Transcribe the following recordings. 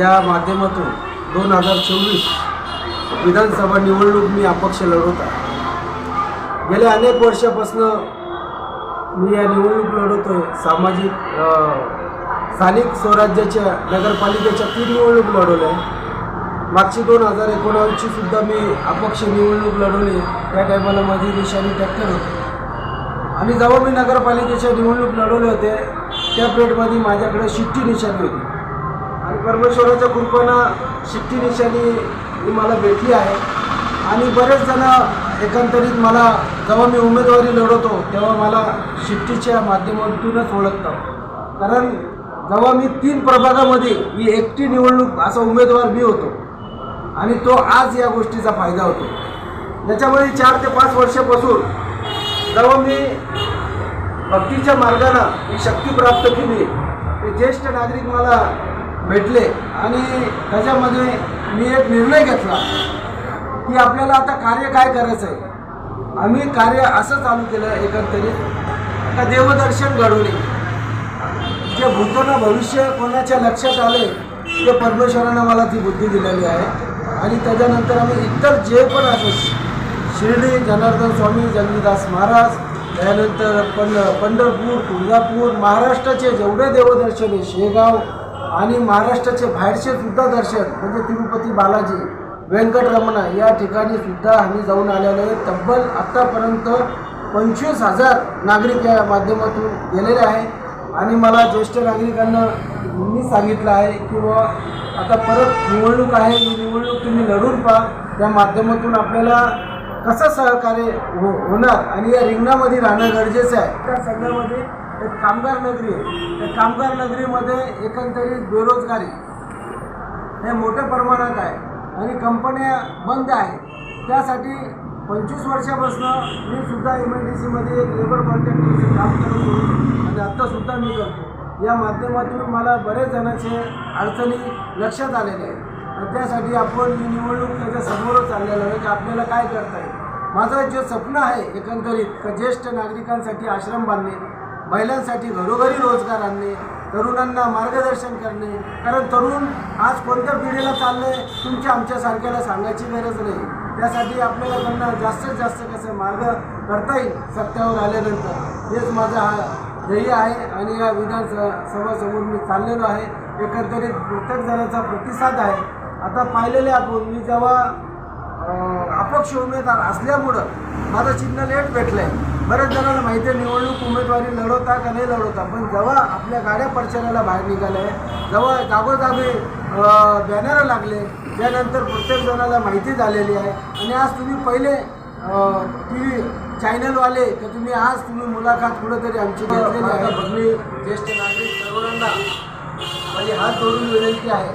या माध्यमातून दोन हजार चोवीस विधानसभा निवडणूक मी अपक्ष लढवत आहे. गेल्या अनेक वर्षापासून मी या निवडणूक लढवतोय. सामाजिक स्थानिक स्वराज्याच्या नगरपालिकेच्या तीन निवडणूक लढवल्या. आहे मागची दोन हजार एकोणावीसची सुद्धा मी अपक्ष निवडणूक लढवली. त्या टायमाला माझी निशाणी ट्रॅक्टर होती. आणि जेव्हा मी नगरपालिकेच्या निवडणूक लढवले होते त्या प्लेटमध्ये माझ्याकडे शिट्टी निशाणी होती. आणि परमेश्वराच्या कृपेनं शिट्टी निशाणी ही मला भेटली आहे. आणि बरेच जण एकंदरीत मला जेव्हा मी उमेदवारी लढवतो तेव्हा मला शिट्टीच्या माध्यमातूनच ओळखतात. कारण जेव्हा मी तीन प्रभागामध्ये मी एकटी निवडणूक असा उमेदवार मी होतो. आणि तो आज या गोष्टीचा फायदा होतो. त्याच्यामुळे चार ते पाच वर्षापासून जेव्हा मी भक्तीच्या मार्गानं ही शक्ती प्राप्त केली ते ज्येष्ठ नागरिक मला भेटले आणि त्याच्यामध्ये मी एक निर्णय घेतला की आपल्याला आता कार्य काय करायचं आहे? आम्ही कार्य असं चालू केलं एकंदरीत. का देवदर्शन घडवले. जे भूतांना भविष्य कोणाच्या लक्षात आले ते परमेश्वरानं मला ती बुद्धी दिलेली आहे. आणि त्याच्यानंतर आम्ही इतर जे पण असं शिर्डी जनार्दन स्वामी जगन्नीदास महाराज त्यानंतर पंढ पंढरपूर तुळजापूर महाराष्ट्राचे जेवढे देवदर्शन आहे शेगाव आणि महाराष्ट्राचे बाहेरचे सुद्धा दर्शन म्हणजे तिरुपती बालाजी व्यंकटरमणा या ठिकाणी सुद्धा आम्ही जाऊन आलेलो आहे. तब्बल आत्तापर्यंत पंचवीस हजार नागरिक या माध्यमातून गेलेले आहे. आणि मला ज्येष्ठ नागरिकांना मी सांगितलं आहे की बुवा आता परत निवडणूक आहे. ही निवडणूक तुम्ही लढून पहा. त्या माध्यमातून आपल्याला कसं सहकार्य हो होणार? आणि या रिंगणामध्ये राहणं गरजेचं आहे. त्या संघामध्ये एक कामगार नगरी आहे. त्या कामगार नगरीमध्ये एकंदरीत बेरोजगारी हे मोठ्या प्रमाणात आहे आणि कंपन्या बंद आहेत. त्यासाठी पंचवीस वर्षापासून मी सुद्धा एम आय डी सीमध्ये एक लेबर कॉन्ट्रॅक्टरचं काम करत होतो आणि आत्तासुद्धा मी करतो. या माध्यमातून मला बरेच जणांचे अडचणी लक्षात आलेले आहेत. आणि त्यासाठी आपण ही निवडणूक त्याच्या समोरच चाललेलं आहे. की आपल्याला काय करता येईल? माझं जे स्वप्न आहे एकंदरीत का ज्येष्ठ नागरिकांसाठी आश्रम बांधणे महिलांसाठी घरोघरी रोजगार आणणे तरुणांना मार्गदर्शन करणे. कारण तरुण आज कोणत्या पिढीला चाललंय तुमच्या आमच्यासारख्याला सांगायची गरज नाही. त्यासाठी आपल्याला त्यांना जास्तीत जास्त कसं मार्ग करता येईल सत्यावर आल्यानंतर. हेच माझा हा ध्येय आहे आणि या विधानसभासमोर मी चाललेलो आहे. एकंदरीत प्रत्येक जणांचा प्रतिसाद आहे. आता पाहिलेले आपण मी जेव्हा अपक्ष उमेदवार असल्यामुळं माझं चिन्ह लेट भेटलं आहे बऱ्याच जणांना माहिती आहे निवडणूक उमेदवारी लढवता का नाही लढवता पण जेव्हा आपल्या गाड्या प्रचाराला बाहेर निघाल्या जेव्हा जागोजागी बॅनर लागले त्यानंतर प्रत्येक जणाला माहिती झालेली आहे. आणि आज तुम्ही पहिले टी व्ही चॅनलवाले तर तुम्ही आज तुम्ही मुलाखत कुठंतरी आमची घेतलेली आहे. भगिनी ज्येष्ठ नागरिक तरुणांना माझी हात जोडून विनंती आहे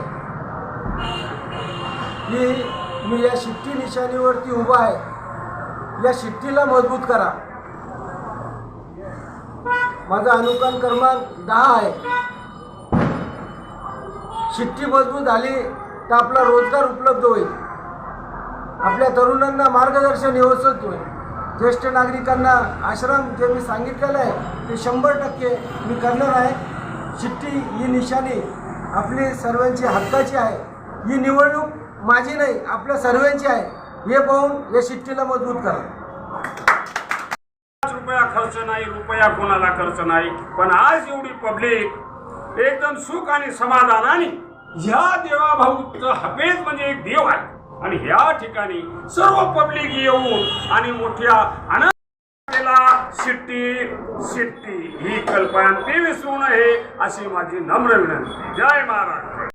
की मी या शिट्टी निशाणीवरती उभा आहे. या शिट्टीला मजबूत करा. माझा अनुकरण क्रमांक दहा आहे. शिट्टी मजबूत झाली तर आपला रोजगार उपलब्ध होईल. आपल्या तरुणांना मार्गदर्शन व्यवस्थित होईल. ज्येष्ठ नागरिकांना आश्रम जे मी सांगितलेलं आहे ते शंभर टक्के मी करणार आहे. शिट्टी ही निशाणी आपली सर्वांची हक्काची आहे. ही निवडणूक माझी नाही आपल्या सर्वांची आहे. हे पाहून या शिट्टीला मजबूत करा. रुपया खर्च नाही रुपया कोणाला खर्च नाही. पण आज एवढी पब्लिक एकदम सुख आणि समाधानाने ह्या देवाभाऊचं हफेज म्हणजे एक देव आहे. आणि ह्या ठिकाणी सर्व पब्लिक येऊन आणि मोठ्या आनंदाला शिट्टी शिट्टी ही कल्पना ते विसरू नये अशी माझी नम्र विनंती. जय महाराज.